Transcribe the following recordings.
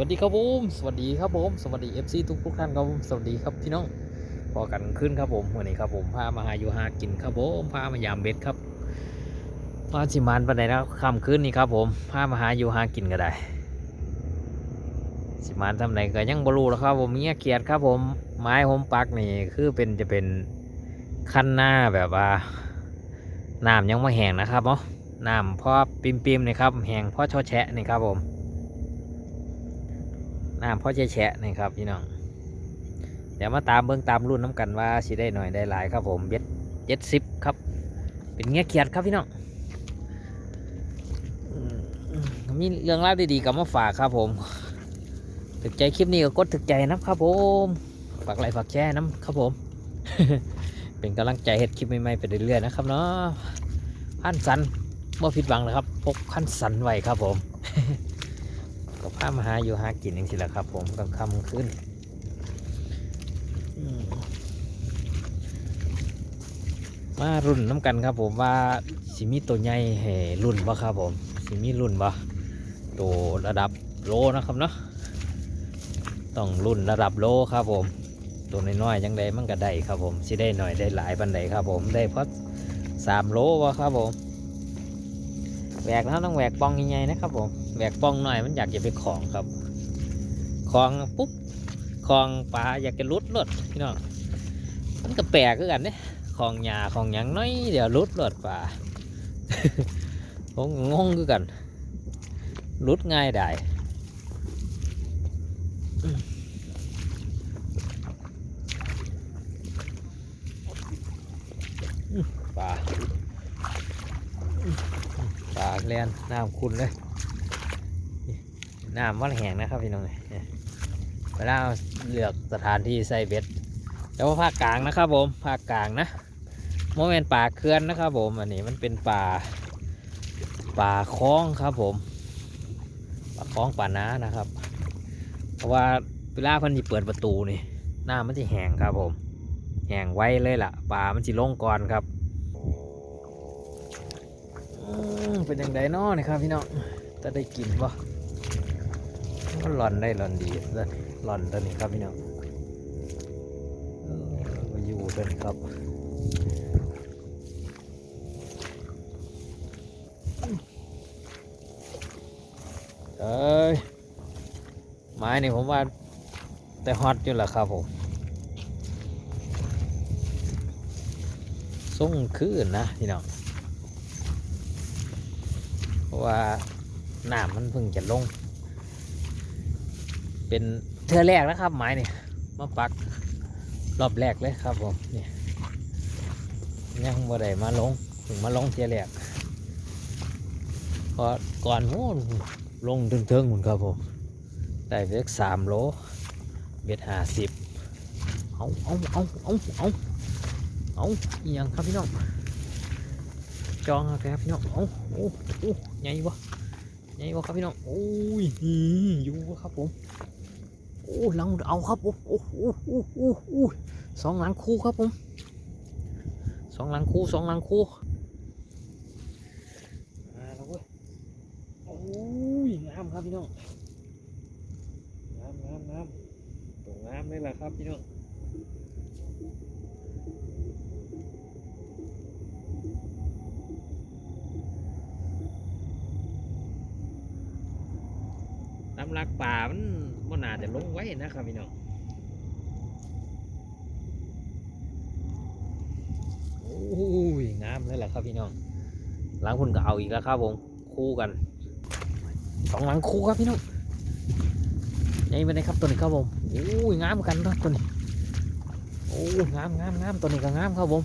วัสดีครับผมสวัสดีครับผมสวัสดี FC ทุกทุกๆท่านครับผมสวัสดีครับพี่น้องพอกันขึ้นครับผมวันนี้ครับผมพามาหาอยู่หากินครับผมพามายามเบ็ดครับมาสิมานปันไหนนะค่ำคืนนี้ครับผมพามาหาอยู่หากินก็ได้สิมานทำไหนก็ยังบรูแล้วครับผมเมียเกียดครับผมไม้ผมปักนี่คือเป็นจะเป็นขั้นหน้าแบบว่าน้ำยังไม่แห้งนะครับเนาะน้ำพอปิมๆนี่ครับแห้งพอชอแฉะนี่ครับผม น้ำพ่อแฉะๆนี่ครับพี่น้อง เดี๋ยวมาตามเบิ้องตามรุ่นน้ำกันว่าสิได้หน่อยได้หลายครับผมเบ็ดเจ็ดสิบครับ เป็นเงี้ยเขียดครับพี่น้องมีเรื่องราวดีๆกับมาฝากครับผมถึกใจคลิปนี้ก็กดถึกใจนะครับผม ฝากไลค์ฝากแชร์น้ำครับผม เป็นกำลังใจเฮ็ดคลิปใหม่ๆไปเรื่อยๆนะครับเนาะขั้นสันบ่ผิดหวังนะครับพกขั้นสันไว้ครับผม ก็พามาหาอยู่หากินองสิละครับ ผมกลางค่ำขึ้นมารุ่นน้ำกันครับผมว่าสิมีตัวใหญ่ให้รุ่นบ่ครับผมสิมีรุ่นบ่ตัวระดับโลนะครับเนาะต้องรุ่นระดับโลครับผม ตัวน้อยๆยังได้มันก็ได้ครับผมสิได้หน่อยได้หลายปันใดครับผมได้เพราะสามโลวะครับผม แหวกแล้วต้องแหวกปองใหญ่ๆนะครับผมแหวกปองหน่อยมันอยากจะไปของครับของปุ๊บของปลาอยากจะลุดรถพี่น้องมันก็แปลกคือกันเนี่ยของหยาของหยังน้อยเดี๋ยวลุดรถปลาผมงงคือกันลุดง่ายได้ปลาากเลียนน้ำคุณเลยน้ำมันแห้งนะครับพี่น้องเนี่ยเวลาเลือกสถานที่ใส่เบ็ดแต่ว่าภาคกลางนะครับผมภาคกลางนะโมเมนป่าเขื่อนนะครับผมอันนี้มันเป็นป่าป่าคลองครับผมป่าคลองป่าน้านะครับ เพราะว่าเวลาพันจะเปิดประตูนี่น้ำมันจะแห้งครับผมแห้งไว้เลยล่ะป่ามันจะลงก่อนครับ เป็นอยังไงน้อนี่ครับพี่น้องจะได้กินบ่ก็หลอนได้หลอนดีเลยหลอนตัวนี้ครับพี่น้องมาอยู่ตัวนี้ครับเอ้ยไม้นี่ผมว่าแต่ฮอตอยู่แหละครับผมส่งคืนนะพี่น้อง ว่าน้ำมันเพิ่งจะลง เป็นเทือแรกนะครับไม้นี่ยมาปักรอบแรกเลยครับผมนี่ยังบ่ได้มาลงถึงมาลงเทือแรกเพอก่อนโอ้ลงเทิงๆหมดครับผมได้เล็กสามโลเบ็ดห้าสิบเอาเอาเอาเอาเอาเอาอีหยังครับพี่น้อง จองครับพี่น้องโอ้โอ้โอ้ใหญ่วะใหญ่วะครับพี่น้องโอ้ยอยู่ครับผมโอ้หลังเอาครับโอ้โอ้โอ้โอ้โอ้โอ้สองหลังคู่ครับผมสองหลังคู่สองหลังคู่มาแล้วเว้ยโอ้ยงามครับพี่น้องงามงามงามตัวงามเลยแหละครับพี่น้องำลักป่ามันมันน่าจะลงไว้นะครับพี่น้องโอ้ยงามเลยแหละครับพี่น้องหลังคุณก็เอาอีกแล้วครับผมคู่กันสองหลังคู่ครับพี่น้องใหญ่ไปเลยครับตัวนี้ครับผมโอ้ยงามกันครับตัวนี้โอ้ยงามงามงามตัวนี้ก็งามครับผม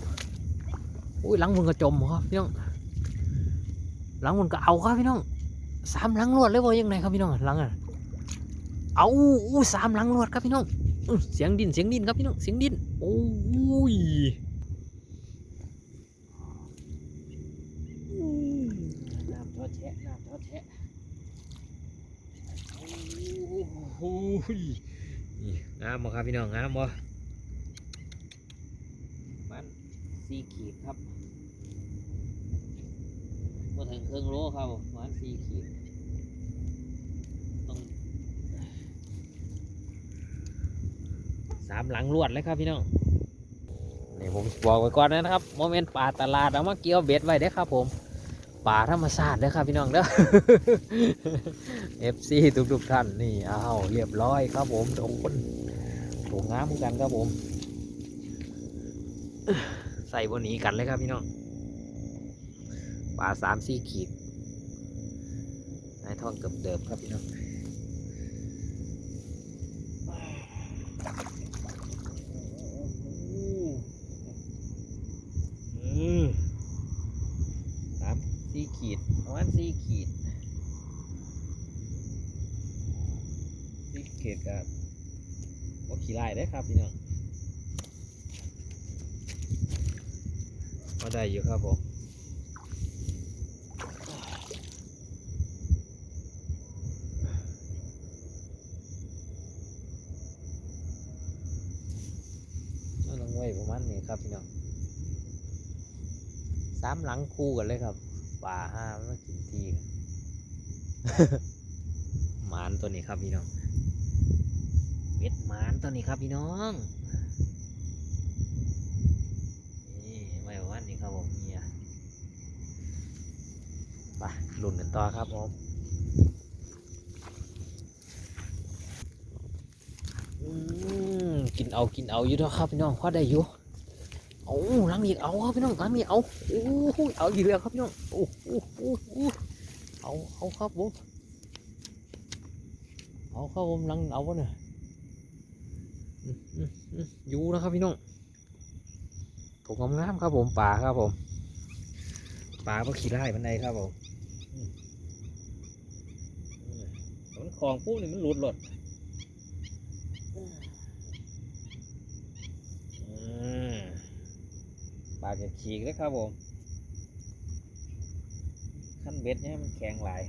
โอ้ยหลังคุณก็จมครับพี่น้องหลังคุณก็เอาครับพี่น้องสามหลังรวดเลยว่ายังไงครับพี่น้องหลังอะ เอาอู้สามหลังรวดครับพี่น้องอื้อเสียงดินเสียงดินครับพี่น้องเสียงดินโอ้ยอืมน้ำทอดแชะน้ำทอดแชะโอ้โหนี่งามบ่ครับพี่น้องงามบ่มันสี่ขีดครับมาถึงครึ่งโลครับผมประมันสี่ขีดต้อง สามหลังรวดเลยครับพี่น้องนี่ผมบอกไว้ก่อนนะครับโมเมนต์ป่าตลาดเอามาเกี่ยวเบ็ดไว้เด้ครับผมป่าธรรมชาติเด้ครับพี่น้องเด้อ FC ทุกทุกๆท่านนี่อ้าวเรียบร้อยครับผมโดนโถงงามเหมือนกันครับผม ใส่บนนี้กันเลยครับพี่น้องปลาสามสี่ขีดนายท่องเกือบเดิมครับพี่น้องอืมสาม สี่ขีดประมาณสี่ขีดสี่ขีดกับโอขี่ไล่ได้ครับพี่น้องก็ได้อยู่ครับผมเองไว้ประมาณนี้ครับพี่น้องสามหลังคู่กันเลยครับ ป่าห้ามันมากินทีกันหมานตัวนี้ครับพี่น้องเม็ดหมานตัวนี้ครับพี่น้องนี่ไม่วันนี้ครับผมเฮียไปลุ่นกันต่อครับผมอืมกินเอากินเอาอยู่เถอะครับพี่น้องพอได้อยู่ เอาหลังอีกเอาครับพี่น้องหลังอีกเอาโอ้โหเอาอีกแล้วครับพี่น้องโอ้โหเอาเอาครับผมเอาครับผมหลังเอาวะเนี่ยอืมอืมอืมอยู่นะครับพี่น้องผมงามๆครับผมป่าครับผมป่าก็ขี่ไล่บันไดครับผมอืมอืมมันคลองปุ๊บนี่มันหลุดหลดอืม ปากจะฉีกเลยครับผมขั้นเบ็ดเนี่ยมันแข็งหลาย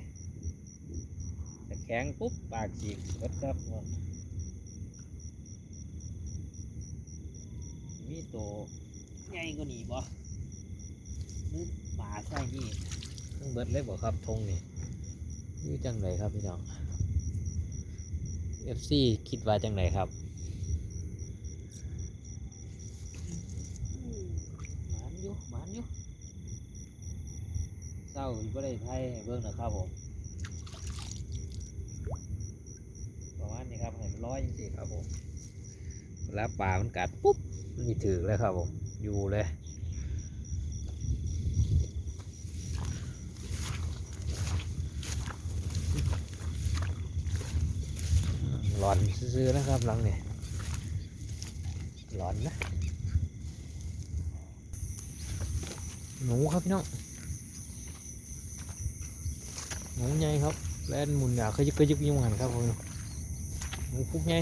แต่แข็งปุ๊บปากฉีกเบ็ดครับผมมีตัวใหญ่กว่านี้บ่นึกป่าใช่นี่ต้องเบิดเลยบ่ครับธงนี่อยู่จังไรครับพี่น้อง FC คิดว่าจังไรครับ อยู่หมานอยู่เศร้าอยู่บ่ได้ไทยให้เบิ่งนะครับผมประมาณนี้ครับให้มันร้อยจังสิครับผมเวลาป่ามันกัดปุ๊บนี่ถือเลยครับผมอยู่เลยหลอนซื้อๆนะครับหลังเนี่ยหลอนนะ หนูครับพี่น้องหนูใหญ่ครับแล่นหมุนอยากเคยยึกเคยยึกยุ่งหันครับผมหนูพุกใหญ่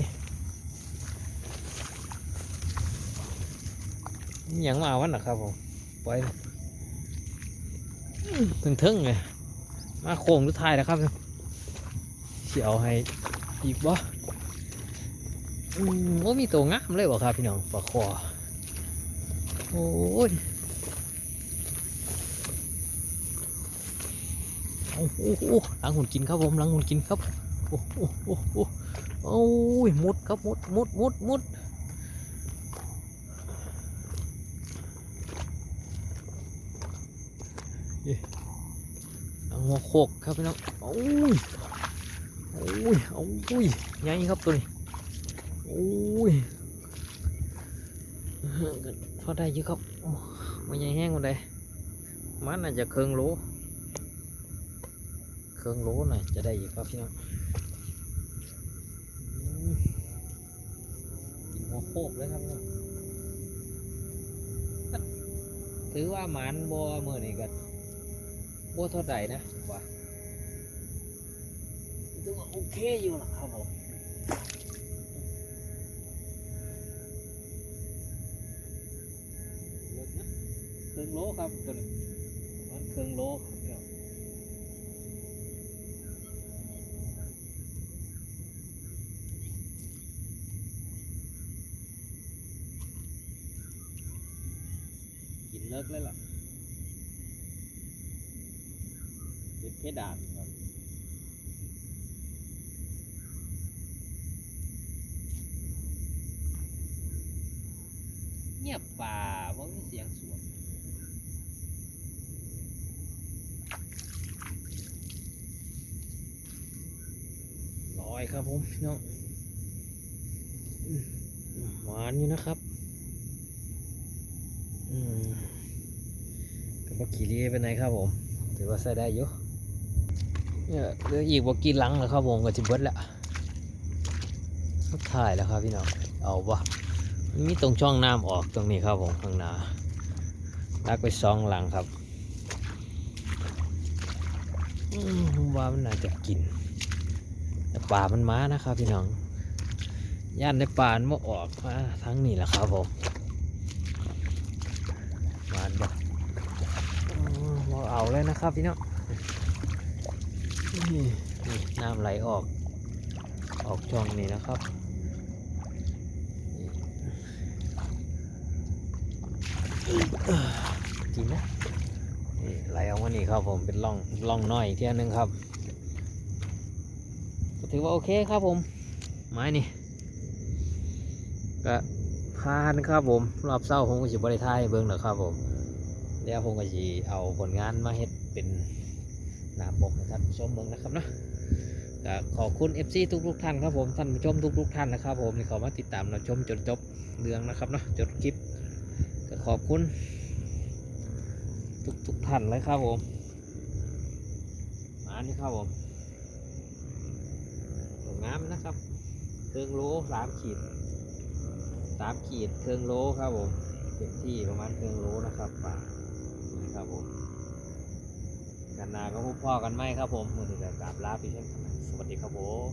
ยังมาวันนะครับผมไปถึงทึงเลยมาโค้งทุกทายแล้วครับเสียวให้อีกบ่อืมว่ามีตัวงามเลยบ่ครับพี่น้องปลาคอโอ้ย โอ้โหหลังหุ่นกินครับผมหลังหุ่นกินครับโอ้โหโอ้โหโอ้ยมุดครับมุดมุดมุดมุดเอาหัวโคกครับพี่น้องโอ้ยโอ้ยโอ้ยใหญ่ครับตัวนี้โอ้ยพอได้อยู่ครับไม่ใหญ่แห้งคนใดมันน่าจะเคืองโหล เคืองโหน่ะจะได้อยู่ครับพี่น้องกินหัวโคกเลยครับพี่น้องถือว่าหมันบัวมือนี่กันบัวเท่าใดนะว่าถือว่าโอเคอยู่นะครับผมเครึ่องโลครับตัวนี้มันเครึ่องโลครับพี่น้องกิน เลิกเลยล่ะติดเพดานครับยบป่าเพราะมีเสียงสวนลอยครับผมน้องหวานอยู่นะครับ อืม ก็บขี่เรียไปไหนครับผม ถือว่าใส่ได้อยู่เนี่ยเลืออีกบอกกี่หลังแล้วครับผมก็จะเบิดแล้วสุดท้ายแล้วครับพี่น้อง เอาวะมีตรงช่องน้ำออกตรงนี้ครับผมข้างหน้าลักไปสองหลังครับอืมว่ามันน่าจะกินแต่ป่ามันมานะครับพี่น้อง ย่านในป่ามันออกมาทั้งนี้แหละครับผมหวานปะอืมบ่ เอาเลยนะครับพี่น้องนี่นี่น้ำไหลออก ออกช่องนี้นะครับกินนะนี่ไหลออกมานี่ครับผมเป็นร่องร่องน้อยอีกเที่ยหนึงครับก็ถือว่าโอเคครับผม ไม้นี่ก็ผ่านครับผม รอบเศร้าผมก็จะบริทายเบิ้งหรอครับผม เดี๋ยวผมก็จะเอาผลงานมาเฮ็ดเป็นหน้าปกให้ท่านชมเบิ้งนะครับเนาะก็ขอบคุณ FC ทุกทุกๆท่านครับผมท่านผู้ชมทุกทุกๆท่านนะครับผมที่เขามาติดตามเราชมจนจบเรื่องนะครับเนาะจนคลิปก็ขอบคุณ ทุกทุกท่านเลยครับผมมานี่ครับผมสวยงามนะครับเครื่องโลสามขีดสามขีดเครื่องโลครับผมเต็มที่ประมาณเครื่องโลนะครับป่า ครับผม กันนาก็พบพ่อกันไหมครับผมมือถือกราบลาไปเช่นสวัสดีครับผม